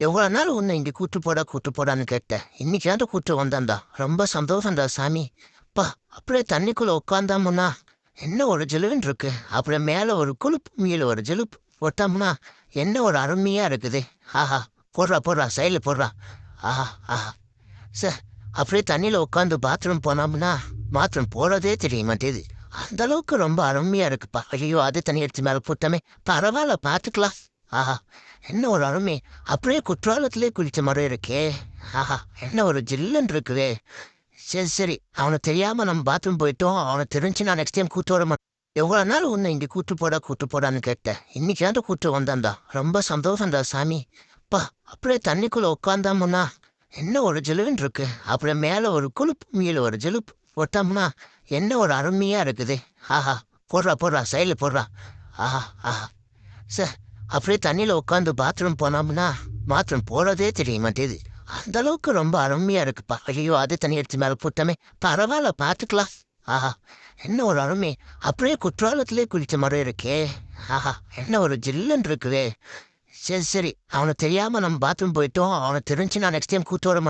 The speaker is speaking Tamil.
எவ்வளோ நாள் உன்னை இங்கே கூட்டு போடா கூட்டு போடான்னு கேட்டேன் இன்னைக்காண்டு கூட்டு வந்தான்டா ரொம்ப சந்தோஷம்டா சாமி. பா அப்படியே தண்ணிக்குள்ள உட்காந்தாமுன்னா என்ன ஒரு ஜெலுவின் இருக்கு அப்புறம் மேலே ஒரு குளுப்பு மீல ஒரு ஜிலுப்பு போட்டோம்னா என்ன ஒரு அருமையாக இருக்குது. ஆஹா போடுறா போடுறா சைடில் போடுறா. ஆஹா ஆஹா. சார் அப்படியே தண்ணியில் உட்காந்து பாத்ரூம் போனோம்னா பாத்ரூம் போகிறதே தெரிய மாட்டேது. அந்த அளவுக்கு ரொம்ப அருமையாக இருக்குப்பா. ஐயோ அது தண்ணி எடுத்து மேலே போட்டோமே. பரவாயில்ல பார்த்துக்கலாம் ஆஹா என்ன ஒரு அருமை. அப்படியே குற்றாலத்திலே குளித்த மாதிரி இருக்கே. ஆஹா என்ன ஒரு ஜில்லுன்னு இருக்குதே. சரி சரி அவனுக்கு தெரியாமல் நம்ம பாத்ரூம் போயிட்டோம். அவனை தெரிஞ்சு நான் நெக்ஸ்ட் டைம் கூட்டு வர மாட்டேன் எவ்வளோ நாள் உன்னை இங்கே கூட்டு போடா கூட்டு போடான்னு கேட்டேன். இன்னைக்காவது கூட்டு வந்தான்டா. ரொம்ப சந்தோஷம்டா சாமி. அப்பா அப்படியே தண்ணிக்குள்ளே உட்காந்தாமுன்னா என்ன ஒரு ஜிலுவின் இருக்கு. அப்புறம் மேலே ஒரு குளுப்பு மீல் ஒரு ஜிலுப்பு போட்டோம்னா என்ன ஒரு அருமையாக இருக்குது. ஆஹா போடுறா போடுறா சைடில் போடுறா. ஆஹா ஆஹா. சார் அப்படியே தண்ணியில் உட்காந்து பாத்ரூம் போனோம்னா பாத்ரூம் போகிறதே தெரிய மாட்டேது அந்த அளவுக்கு ரொம்ப அருமையாக இருக்குப்பா. ஐயோ அது தண்ணி எடுத்து மேலே போட்டோமே. பரவாயில்ல பார்த்துக்கலாம் ஆஹா என்ன ஒரு அருமை. அப்படியே குற்றாலத்திலே குளித்த மாதிரி இருக்கே. ஆஹா என்ன ஒரு ஜில்லுன்னு இருக்குவே சரி சரி. அவனை தெரியாமல் நம்ம பாத்ரூம் போயிட்டோம். அவனை தெரிஞ்சு நான் நெக்ஸ்ட் டைம் கூட்டு வர மாட்டேன்.